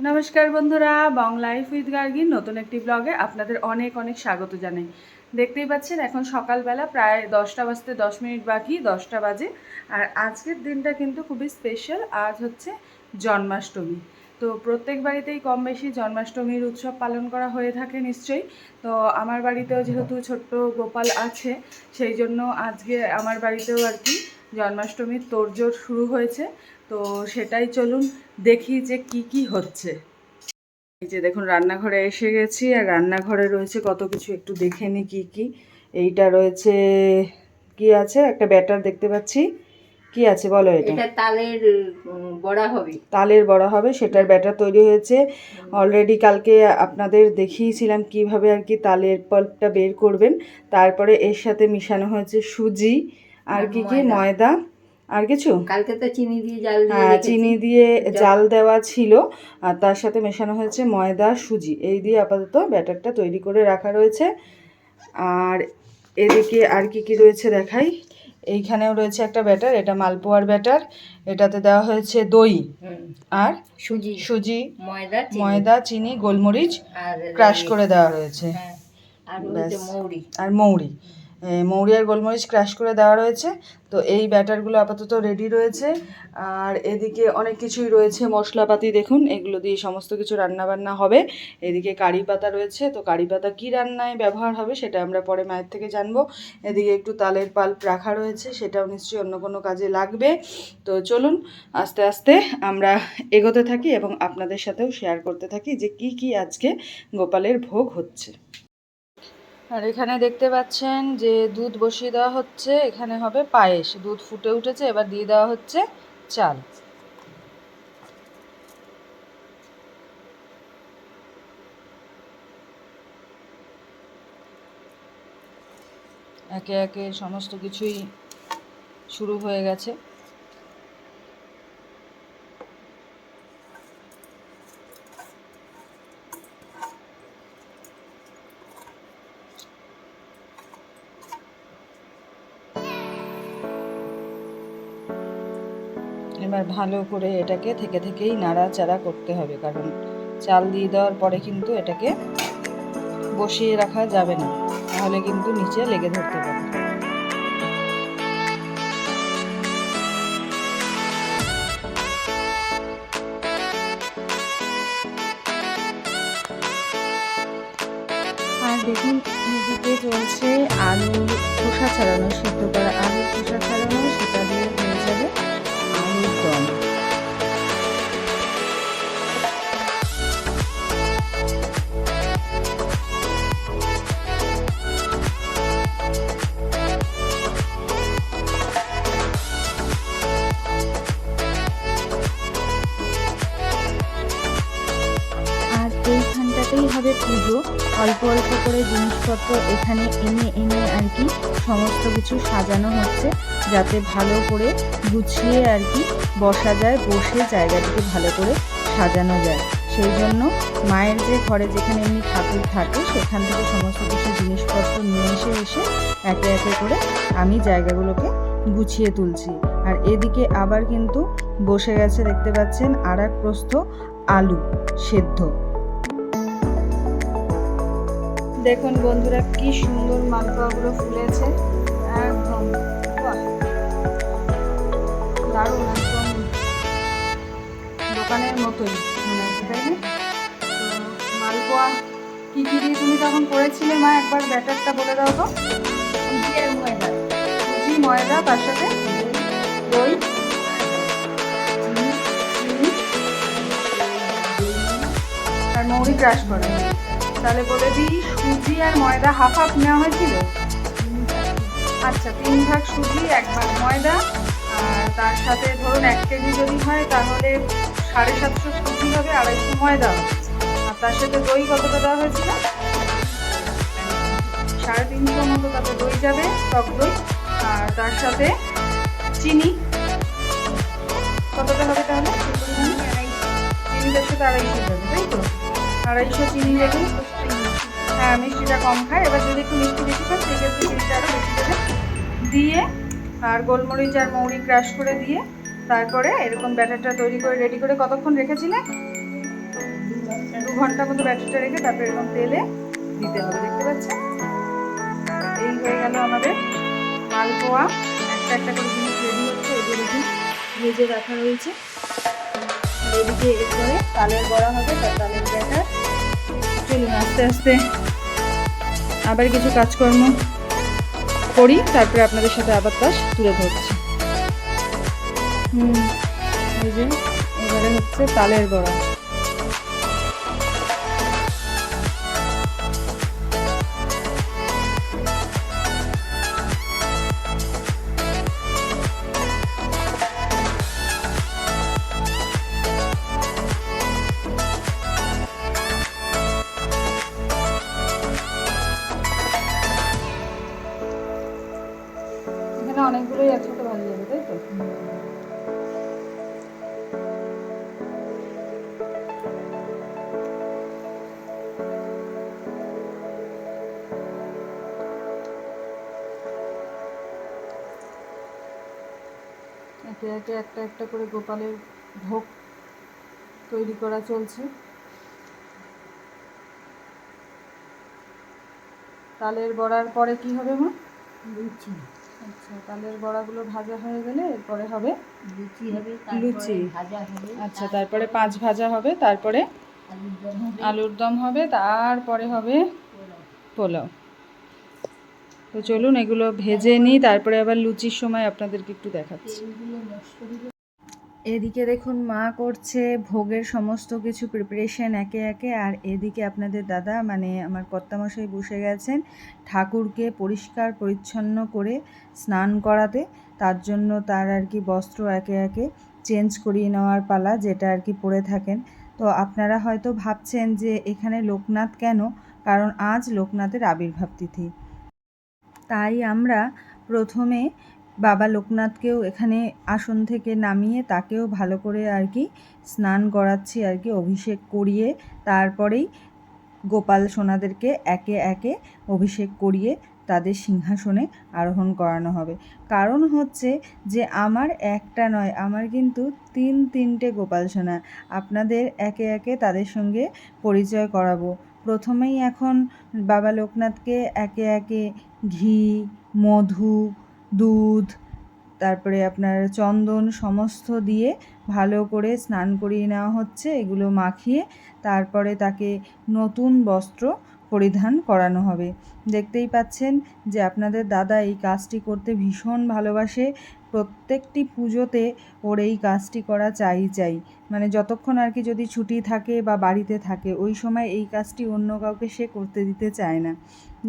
নমস্কার বন্ধুরা, বং life with গার্গিন নতুন একটি ব্লগে আপনাদের অনেক অনেক স্বাগত জানাই। দেখতেই পাচ্ছেন, এখন সকালবেলা প্রায় দশটা বাজতে দশ মিনিট বাকি, দশটা বাজে। আর আজকের দিনটা কিন্তু খুবই স্পেশাল আজ হচ্ছে জন্মাষ্টমী। তো প্রত্যেক বাড়িতেই কম বেশি জন্মাষ্টমীর উৎসব পালন করা হয়ে থাকে নিশ্চয়ই। তো আমার বাড়িতেও যেহেতু ছোট্ট গোপাল আছে, সেই জন্য আজকে আমার বাড়িতেও আর কি জন্মাষ্টমীর তোড়জোড় শুরু হয়েছে। তো সেটাই চলুন দেখি যে কি কি হচ্ছে। এই যে দেখুন রান্নাঘরে এসে গেছি আর রান্নাঘরে রয়েছে কত কিছু একটু দেখে নি কী কী। এইটা রয়েছে কি আছে? একটা ব্যাটার দেখতে পাচ্ছি। কি আছে বলো এটা? এটা তালের বড়া হবে। তালের বড়া হবে সেটার ব্যাটার তৈরি হয়েছে। অলরেডি কালকে আপনাদের দেখিয়েছিলাম কীভাবে আর কি তালের পল্পটা বের করবেন। তারপরে এর সাথে মিশানো হয়েছে সুজি। আর কি কি? ময়দা। আর কিছু? কালকে তো চিনি দিয়ে জাল হ্যাঁ চিনি দিয়ে জাল- দেওয়া ছিল আর তার সাথে মেশানো হয়েছে ময়দা সুজি। এই দিয়ে আপাতত ব্যাটারটা তৈরি করে রাখা রয়েছে। আর এদিকে আর কি কি রয়েছে দেখাই? এইখানেও রয়েছে একটা ব্যাটার এটা মালপোয়ার ব্যাটার। এটাতে দেওয়া হয়েছে দই। আর সুজি। সুজি ময়দা চিনি। ময়দা চিনি গোলমরিচ ক্রাশ করে দেওয়া রয়েছে। হ্যাঁ। আর। মৌরি। আর মৌরি। এ, মৌরি আর গোলমরিচ ক্রাশ করে দেওয়া রয়েছে। তো এই ব্যাটারগুলো আপাতত রেডি রয়েছে। আর এদিকে অনেক কিছুই রয়েছে মশলাপাতি দেখুন এগুলো দিয়ে সমস্ত কিছু রান্না বান্না হবে। এদিকে কারি পাতা রয়েছে তো কারি পাতা কী রান্নায় ব্যবহার হবে সেটা আমরা পরে মায়ের থেকে জানব। এদিকে একটু তালের পাল্প রাখা রয়েছে সেটাও নিশ্চয়ই অন্য কোনো কাজে লাগবে। তো চলুন আস্তে আস্তে আমরা এগোতে থাকি এবং আপনাদের সাথেও শেয়ার করতে থাকি যে কি কি আজকে গোপালের ভোগ হচ্ছে। আর এখানে দেখতে পাচ্ছেন যে দুধ বসিয়ে দেওয়া হচ্ছে, এখানে হবে পায়েস। দুধ ফুটে উঠেছে, এবার দিয়ে দেওয়া হচ্ছে চাল। একে একে সমস্ত কিছুই শুরু হয়ে গেছে। এবার ভালো করে এটাকে থেকে থেকেই নাড়াচাড়া করতে হবে, কারণ চাল দিয়ে দেওয়ার পরে কিন্তু এটাকে বসিয়ে রাখা যাবে না। তাহলে কিন্তু নিচে লেগে ধরতে পারে কিছু সাজানো হচ্ছে যাতে ভালো করে গুছিয়ে আর কি বসা যায়, বসে জায়গাটিকে ভালো করে সাজানো যায়। সেই জন্য মায়ের যে ঘরে যেখানে এমনি ঠাকুর থাকে, সেখান থেকে সমস্ত কিছু জিনিসপত্র নিয়ে এসে এসে একে একে করে আমি জায়গাগুলোকে গুছিয়ে তুলছি। আর এদিকে আবার কিন্তু বসে গেছে দেখতে পাচ্ছেন আর এক প্রস্থ আলু সেদ্ধ। দেখুন বন্ধুরা, কি সুন্দর মালপোয়াগুলো ফুলেছে। একদম দারুণ একদম দোকানের মতোই মনে হচ্ছে তাই না? মালপোয়া কি কি দিয়ে তুমি তখন করেছিলে? মা একবার ব্যাটারটা বলে দাও তো। ময়দা। সুজি ময়দা তার সাথে দই। আর মৌরি ক্রাশ করা। তাহলে বলে দিই সুজি আর ময়দা হাফ হাফ নেওয়া হয়েছিল? আচ্ছা তিন ভাগ সুজি, এক ভাগ ময়দা তার সাথে ধরুন এক কেজি যদি হয়, তাহলে সাড়ে সাতশো সুজি হবে, আড়াইশো ময়দা হবে। আর তার সাথে দই কতটা দেওয়া হয়েছিল? সাড়ে তিনশো মতো তাতে দই যাবে, টক দই। আর তার সাথে চিনি। কতটা হবে তাহলে? চিনিটার সাথে আড়াইশো যাবে, তাই তো? আড়াইশো চিনি হ্যাঁ মিষ্টিটা কম খায়। এবার যদি একটু মিষ্টি বেশি খায় সেক্ষেত্রে চিনিটা আরও বেশি দেবে। দিয়ে আর গোলমরিচ আর মৌরি ক্রাশ করে দিয়ে তারপরে এরকম ব্যাটারটা তৈরি করে রেডি করে কতক্ষণ রেখেছিলে? দু ঘণ্টা মতো ব্যাটারটা রেখে তারপরে এরকম তেলে দিতে হবে, দেখতে পাচ্ছেন এই হয়ে গেল আমাদের মালপোয়া। একটা একটা করে জিনিস রেডি হচ্ছে দেখুন, ভেজে রাখা রয়েছে। এদিকে এরপরে তালের বড়া হবে, তার তালের ব্যাটার। চলুন আস্তে আস্তে আবার কিছু কাজকর্ম করি, তারপরে আপনাদের সাথে আবার তাস তুলে ধরছি। হুম, এই যে, এবারে হচ্ছে তালের বড়া। একে একটা একটা করে গোপালের ভোগ তৈরি করা চলছে। তালের বড়ার পরে কি হবে মা? লুচি। আচ্ছা তালের বড়াগুলো ভাজা হয়ে গেলে এরপরে হবে লুচি হবে লুচি। ভাজা হবে আচ্ছা তারপরে পাঁচ ভাজা হবে তারপরে আলুর দম হবে। আলুর দম হবে তারপরে হবে পোলাও। তো চলুন এগুলো ভেজে নিই, তারপরে আবার লুচির সময় আপনাদেরকে একটু দেখাচ্ছি। এদিকে দেখুন মা করছে ভোগের সমস্ত কিছু প্রিপারেশন একে একে, আর এদিকে আপনাদের দাদা মানে আমার কর্তামশাই বসে গেছেন ঠাকুরকে পরিষ্কার পরিচ্ছন্ন করে স্নান করাতে। তার জন্য তার আর কি বস্ত্র একে একে চেঞ্জ করিয়ে নেওয়ার পালা যেটা আর কি পরে থাকেন। তো আপনারা হয়তো ভাবছেন যে এখানে লোকনাথ কেন? কারণ আজ লোকনাথের আবির্ভাব তিথি। তাই আমরা প্রথমে বাবা লোকনাথকেও এখানে আসন থেকে নামিয়ে তাকেও ভালো করে আর কি স্নান করাচ্ছি আর কি, অভিষেক করিয়ে তারপরেই গোপাল সোনাদেরকে একে একে অভিষেক করিয়ে তাদের সিংহাসনে আরোহণ করানো হবে। কারণ হচ্ছে যে আমার একটা নয়, আমার কিন্তু তিন তিনটে গোপাল সোনা, আপনাদের একে একে তাদের সঙ্গে পরিচয় করাবো। প্রথমেই এখন বাবা লোকনাথকে একে একে ঘি, মধু, দুধ, তারপরে আপনার চন্দন সমস্ত দিয়ে ভালো করে স্নান করিয়ে নেওয়া হচ্ছে, এগুলো মাখিয়ে তারপরে তাকে নতুন বস্ত্র পরিধান করানো হবে। দেখতেই পাচ্ছেন যে আপনাদের দাদা এই কাজটি করতে ভীষণ ভালোবাসে প্রত্যেকটি পুজোতে ওর এই কাজটি করা চাই চাই। মানে যতক্ষণ আর কি যদি ছুটি থাকে বা বাড়িতে থাকে, ওই সময় এই কাজটি অন্য কাউকে সে করতে দিতে চায় না।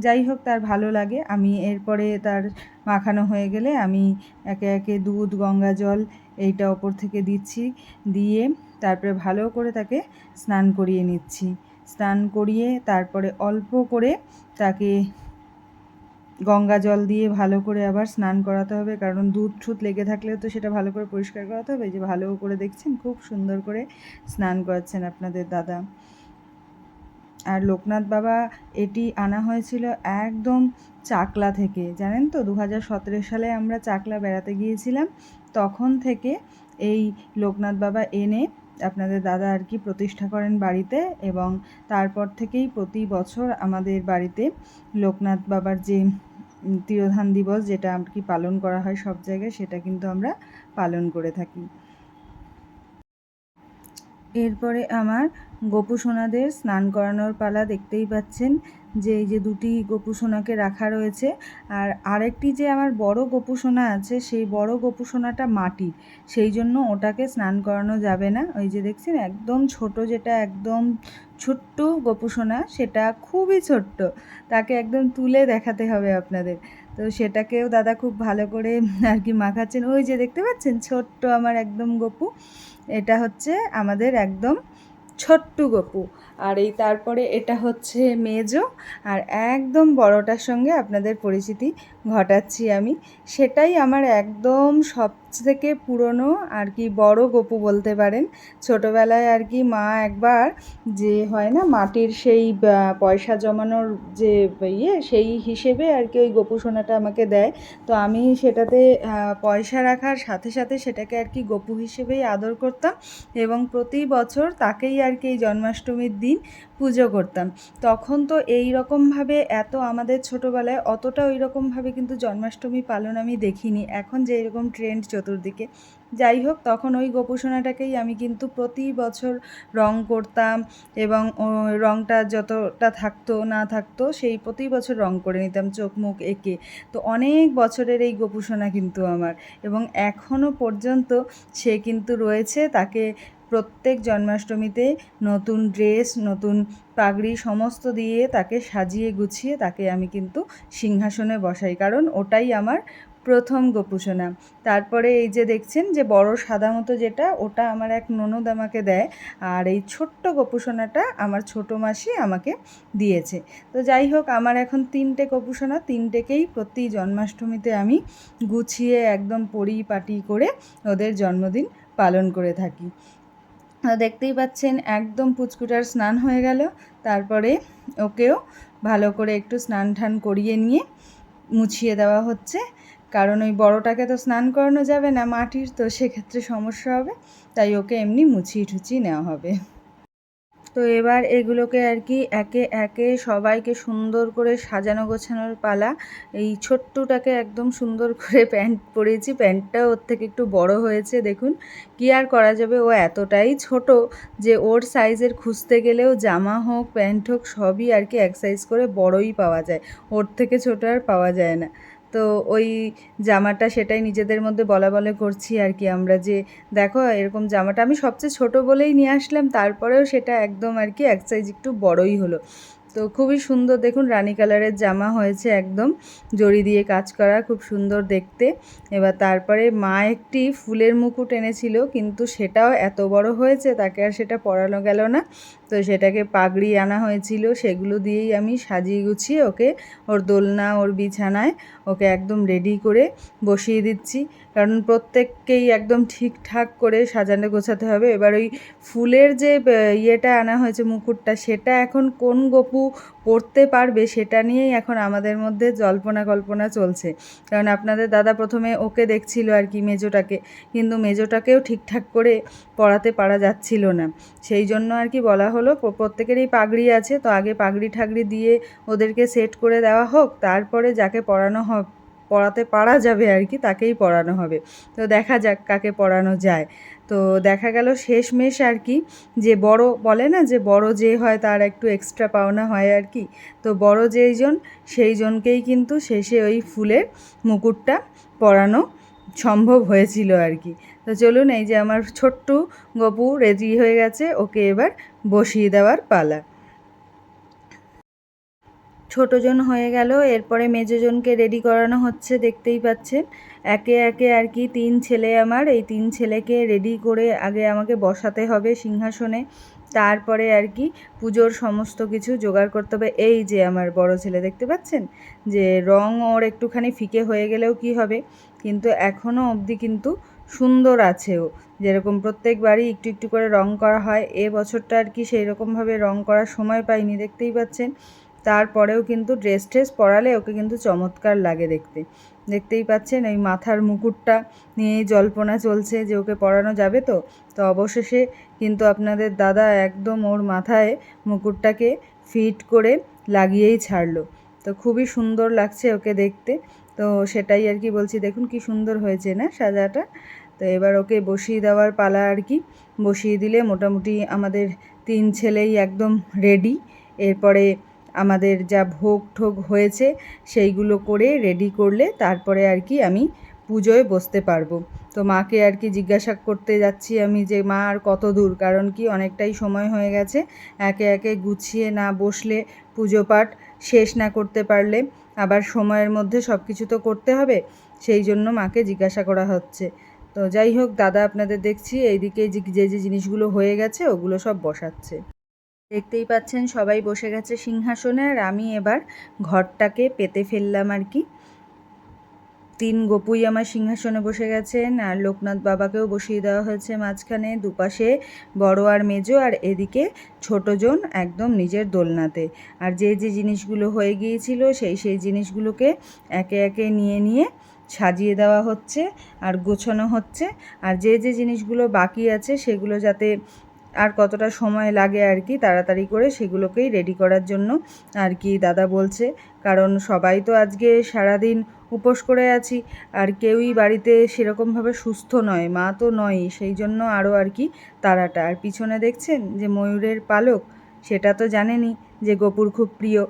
যাই হোক, তার ভালো লাগে। আমি এরপরে তার মাখানো হয়ে গেলে আমি একে একে দুধ, গঙ্গা জল এইটা ওপর থেকে দিচ্ছি। দিয়ে তারপরে ভালো করে তাকে স্নান করিয়ে নিচ্ছি। স্নান করিয়ে তারপরে অল্প করে তাকে গঙ্গা জল দিয়ে ভালো করে আবার স্নান করাতে হবে, কারণ দুধ ঠুত লেগে থাকলে তো সেটা ভালো করে পরিষ্কার করাতে হবে। যে ভালো করে দেখছেন, খুব সুন্দর করে স্নান করাচ্ছেন আপনাদের দাদা। আর লোকনাথ বাবা, এটি আনা হয়েছিল একদম চাকলা থেকে। জানেন তো দু হাজার সতেরো সালে আমরা চাকলা বেড়াতে গিয়েছিলাম, তখন থেকে এই লোকনাথ বাবা এনে আপনাদের দাদা আর কি প্রতিষ্ঠা করেন বাড়িতে এবং তারপর থেকেই প্রতি বছর আমাদের বাড়িতে লোকনাথ বাবার যে তিরোধান দিবস যেটা আর কি পালন করা হয় সব জায়গায়, সেটা কিন্তু আমরা পালন করে থাকি। এরপরে আমার গোপু সোনাদের স্নান করানোর পালা দেখতেই পাচ্ছেন। যে এই যে দুটি গোপু সোনাকে রাখা রয়েছে। আর আরেকটি যে আমার বড় গোপু সোনা আছে, সেই বড় গোপু সোনাটা মাটির সেই জন্য ওটাকে স্নান করানো যাবে না। ওই যে দেখছেন, একদম ছোট যেটা একদম ছোট্ট গোপু সোনা সেটা খুবই ছোট্ট। তাকে একদম তুলে দেখাতে হবে আপনাদের। তো সেটাকেও দাদা খুব ভালো করে আর কি মাখাচ্ছেন। ওই যে দেখতে পাচ্ছেন, ছোট্ট আমার একদম গপু। এটা হচ্ছে আমাদের একদম ছোট্ট গপু। আর এই তারপরে এটা হচ্ছে মেজো আর একদম বড়টার সঙ্গে আপনাদের পরিচিতি ঘটাচ্ছি আমি। সেটাই আমার একদম সব থেকে পুরনো আর কি বড় গপু বলতে পারেন। ছোটোবেলায় আর কি মা একবার যে হয় না মাটির সেই পয়সা জমানোর যে ইয়ে সেই হিসেবে আর কি ওই গোপু সোনাটা আমাকে দেয়। তো আমি সেটাতে পয়সা রাখার সাথে সাথে সেটাকে আর কি গপু হিসেবেই আদর করতাম এবং প্রতি বছর তাকেই আর কি এই জন্মাষ্টমীর দিন পুজো করতাম। তখন তো এই রকমভাবে এত আমাদের ছোটোবেলায় অতটা ওই রকমভাবে কিন্তু জন্মাষ্টমী পালন আমি দেখিনি। এখন যে এরকম ট্রেন্ড চতুর্দিকে, যাই হোক, তখন ওই গোপুসোনাটাকেই আমি কিন্তু প্রতি বছর রং করতাম এবং রংটা যতটা থাকতো, না থাকতো, সেই প্রতি বছর রং করে নিতাম চোখ মুখ এঁকে। তো অনেক বছরের এই গোপুসোনা কিন্তু আমার এবং এখনও পর্যন্ত সে কিন্তু রয়েছে, তাকে প্রত্যেক জন্মাষ্টমীতে নতুন ড্রেস, নতুন পাগড়ি সমস্ত দিয়ে তাকে সাজিয়ে গুছিয়ে তাকে আমি কিন্তু সিংহাসনে বসাই। কারণ ওটাই আমার প্রথম গোপুসোনা তারপরে এই যে দেখছেন যে বড় সাদা মতো যেটা, ওটা আমার এক ননদ আমাকে দেয় আর এই ছোট্ট গোপুসোনাটা আমার ছোটো মাসি আমাকে দিয়েছে। তো যাই হোক, আমার এখন তিনটে গোপুসোনা তিনটেকেই প্রতি জন্মাষ্টমীতে আমি গুছিয়ে একদম পরিপাটি করে ওদের জন্মদিন পালন করে থাকি। দেখতেই পাচ্ছেন একদম পুচকুটার স্নান হয়ে গেল। তারপরে ওকেও ভালো করে একটু স্নান ঠান করিয়ে নিয়ে মুছিয়ে দেওয়া হচ্ছে। কারণ ওই বড়টাকে তো স্নান করানো যাবে না মাটির, তো সেক্ষেত্রে সমস্যা হবে। তাই ওকে এমনি মুছিয়ে ঠুচিয়ে নেওয়া হবে। তো এবার এগুলোকে আর কি একে একে সবাইকে সুন্দর করে সাজানো গোছানোর পালা। এই ছোট্টটাকে একদম সুন্দর করে প্যান্ট পরেছি প্যান্টটা ওর থেকে একটু বড় হয়েছে, দেখুন। কি আর করা যাবে? ও এতটাই ছোট যে ওর সাইজের খুঁজতে গেলেও জামা হোক, প্যান্ট হোক, সবই আর কি এক সাইজ করে বড়ই পাওয়া যায়। ওর থেকে ছোট আর পাওয়া যায় না। তো ওই জামাটা সেটাই নিজেদের মধ্যে বলা বলে করছি আর কি আমরা যে, দেখো এরকম জামাটা আমি সবচেয়ে ছোট বলেই নিয়ে আসলাম, তারপরেও সেটা একদম আর কি এক সাইজ একটু বড়ই হলো। তো খুবই সুন্দর দেখুন রানি কালারের জামা হয়েছে একদম, জড়ি দিয়ে কাজ করা খুব সুন্দর দেখতে। এবার তারপরে মা একটি ফুলের মুকুট এনেছিল, কিন্তু সেটাও এত বড় হয়েছে, তাকে আর সেটা পরানো গেল না। তো সেটাকে পাগড়ি আনা হয়েছিল, সেগুলো দিয়েই আমি সাজিয়ে গুছিয়ে ওকে ওর দোলনা, ওর বিছানায় ওকে একদম রেডি করে বসিয়ে দিচ্ছি। কারণ প্রত্যেককেই একদম ঠিকঠাক করে সাজানো গোছাতে হবে। এবার ওই ফুলের যে ইয়েটা আনা হয়েছে মুকুটটা, সেটা এখন কোন গপু পড়তে পারবে সেটা নিয়েই এখন আমাদের মধ্যে জল্পনা কল্পনা চলছে। কারণ আপনাদের দাদা প্রথমে ওকে দেখছিল আর কি মেজোটাকে, কিন্তু মেজোটাকেও ঠিকঠাক করে পড়াতে পারা যাচ্ছিল না। সেই জন্য আর কি বলা হলো প্রত্যেকেরই পাগড়ি আছে, তো আগে পাগড়ি ঠাগড়ি দিয়ে ওদেরকে সেট করে দেওয়া হোক, তারপরে যাকে পড়ানো হবে পড়াতে পারা যাবে আর কি, তাকেই পড়ানো হবে। তো দেখা যাক কাকে পড়ানো যায়। তো দেখা গেল শেষমেশ আর কি, যে বড় বলে না, যে বড় যে হয় তার একটু এক্সট্রা পাওনা হয় আর কি। তো বড় যেই জন, সেই জনকেই কিন্তু শেষে ওই ফুলের মুকুটটা পরানো সম্ভব হয়েছিল আর কি। তো চলুন, এই যে আমার ছোট্ট গপু রেডি হয়ে গেছে, ওকে এবার বসিয়ে দেওয়ার পালা। ছোটোজন হয়ে গেল, এরপরে মেজোজনকে রেডি করানো হচ্ছে, দেখতেই পাচ্ছেন। একে একে আর কি তিন ছেলে আমার, এই তিন ছেলেকে রেডি করে আগে আমাকে বসাতে হবে সিংহাসনে। তারপরে আর কি পুজোর সমস্ত কিছু জোগাড় করতে হবে। এই যে আমার বড় ছেলে, দেখতে পাচ্ছেন? যে রং ওর একটুখানি ফিকে হয়ে গেলেও কি হবে? কিন্তু এখনও অবধি কিন্তু সুন্দর আছে ও। যেরকম প্রত্যেকবারই একটু একটু করে রং করা হয়। এ বছরটা আর কি সেই রকমভাবে রং করার সময় পাইনি, দেখতেই পাচ্ছেন। তারপরেও কিন্তু ড্রেস ট্রেস পরালে ওকে কিন্তু চমৎকার লাগে দেখতে। দেখতেই পাচ্ছেন এই মাথার মুকুটটা নিয়েই জল্পনা চলছে যে ওকে পরানো যাবে তো। তো অবশেষে কিন্তু আপনাদের দাদা একদম ওর মাথায় মুকুটটাকে ফিট করে লাগিয়েই ছাড়লো। তো খুবই সুন্দর লাগছে ওকে দেখতে। তো সেটাই আর কি বলছি, দেখুন কি সুন্দর হয়েছে না সাজাটা। তো এবার ওকে বসিয়ে দেওয়ার পালা আর কি। বসিয়ে দিলে মোটামুটি আমাদের তিন ছেলেই একদম রেডি এরপরে আমাদের যা ভোগ ঠোগ হয়েছে সেইগুলো করে রেডি করলে তারপরে আর কি আমি পুজোয় বসতে পারব। তো মাকে আর কি জিজ্ঞাসা করতে যাচ্ছি আমি যে, মা, আর কত দূর? কারণ কি অনেকটাই সময় হয়ে গেছে। একে একে গুছিয়ে না বসলে পুজো পাঠ শেষ না করতে পারলে আবার সময়ের মধ্যে সব কিছু তো করতে হবে, সেই জন্য মাকে জিজ্ঞাসা করা হচ্ছে। তো যাই হোক, দাদা আপনাদের দেখছি, এইদিকে যে যে যে জিনিসগুলো হয়ে গেছে ওগুলো সব বসাচ্ছে। দেখতেই পাচ্ছেন সবাই বসে গেছে সিংহাসনে আর আমি এবার ঘরটাকে পেতে ফেললাম আর কি। তিন গোপুই আমার সিংহাসনে বসে গেছেন আর লোকনাথ বাবাকেও বসিয়ে দেওয়া হয়েছে মাঝখানে, দুপাশে বড় আর মেজো আর এদিকে ছোটজন একদম নিজের দোলনাতে। আর যে যে জিনিসগুলো হয়ে গিয়েছিল সেই সেই জিনিসগুলোকে একে একে নিয়ে নিয়ে সাজিয়ে দেওয়া হচ্ছে আর গোছানো হচ্ছে। আর যে যে জিনিসগুলো বাকি আছে সেগুলো যাতে আর কতটা সময় লাগে আর কি তাড়াতাড়ি করে সেগুলোকেই রেডি করার জন্য আর কি দাদা বলছে। কারণ সবাই তো আজকে সারাদিন উপোস করে আছি, আর কেউই বাড়িতে সেরকমভাবে সুস্থ নয়, মা তো নয় সেই জন্য আরও আর কি তারাটা আর পিছনে দেখছেন যে ময়ূরের পালক, সেটা তো জানেনই যে গোপুর খুব প্রিয়।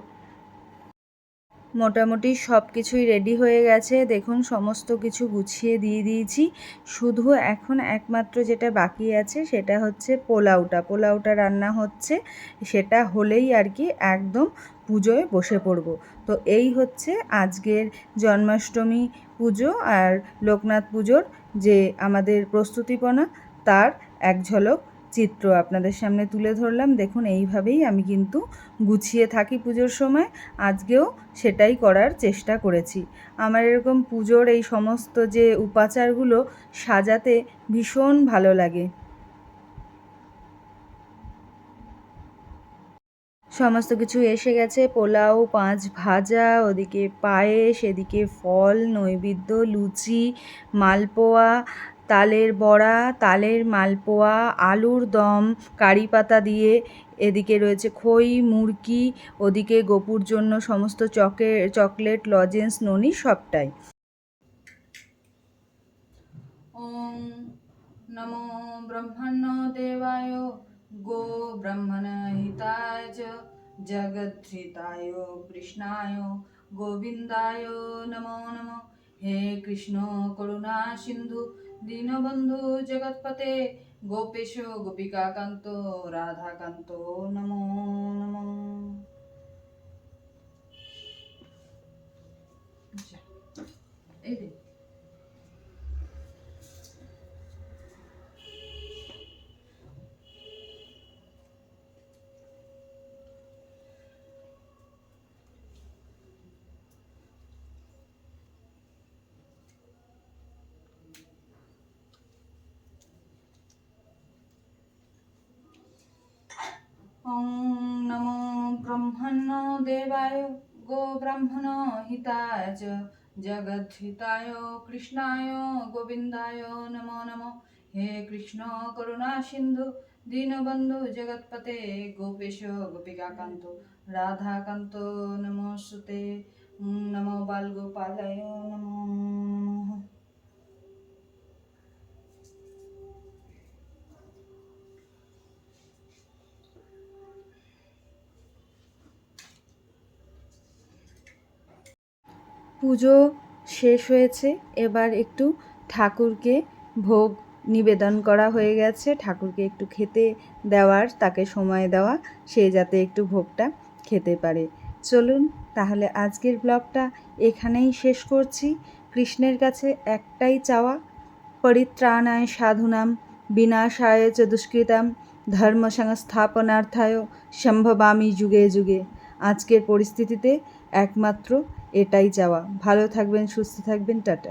মোটামুটি সব কিছুই রেডি হয়ে গেছে। দেখুন, সমস্ত কিছু গুছিয়ে দিয়ে দিয়েছি। শুধু এখন একমাত্র যেটা বাকি আছে, সেটা হচ্ছে পোলাওটা। পোলাওটা রান্না হচ্ছে, সেটা হলেই আর কি একদম পুজোয় বসে পড়ব। তো এই হচ্ছে আজকের জন্মাষ্টমী পুজো আর লোকনাথ পুজোর যে আমাদের প্রস্তুতিপনা, তার এক ঝলক চিত্র আপনাদের সামনে তুলে ধরলাম। দেখুন, এইভাবেই আমি কিন্তু গুছিয়ে থাকি পুজোর সময়। আজকেও সেটাই করার চেষ্টা করেছি। আমার এরকম পুজোর এই সমস্ত যে উপাচারগুলো সাজাতে ভীষণ ভালো লাগে। সমস্ত কিছু এসে গেছে। পোলাও, পাঁচ ভাজা, ওদিকে পায়েস, এদিকে ফল, নৈবেদ্য, লুচি, মালপোয়া তালের বড়া, তালের মালপোয়া, আলুর দম, কারি পাতা দিয়ে এদিকে রয়েছে খই মুরকি ওদিকে গোপুর জন্য সমস্ত চকে, চকলেট, লজেন্স, ননি সবটাই। ওম নমো ব্রহ্মণ্য দেবায়, গো ব্রহ্মণ হিতায় জগদ্ধিতায় কৃষ্ণায়, গোবিন্দায়, নমো নমো। হে কৃষ্ণ করুণা সিন্ধু দীনবন্ধু জগৎপতে গোপেশ গোপিকাকান্ত রাধাকান্ত নমো নমো। এই দেবায় গো ব্রাহ্মণ হিতায় চ জগদ্ধিতায় কৃষ্ণায় গোবিন্দায় নমো নমো হে কৃষ্ণ করুণা সিন্ধু দীনবন্ধু জগৎপতে গোপেশ গোপিকাকান্ত রাধাকান্ত নমস্তে নমো বালগোপালায় নমো নমঃ পুজো শেষ হয়েছে, এবার একটু ঠাকুরকে ভোগ নিবেদন করা হয়ে গেছে। ঠাকুরকে একটু খেতে দেওয়ার, তাকে সময় দেওয়া, সে যাতে একটু ভোগটা খেতে পারে। চলুন তাহলে আজকের ব্লগটা এখানেই শেষ করছি। কৃষ্ণের কাছে একটাই চাওয়া, পরিত্রাণায় সাধুনাম, বিনাশায় চ দুষ্কৃতাম, ধর্ম সংস্থাপনার্থায় সম্ভবামি যুগে যুগে। আজকের পরিস্থিতিতে একমাত্র এটাই চাওয়া। ভালো থাকবেন সুস্থ থাকবেন টাটা।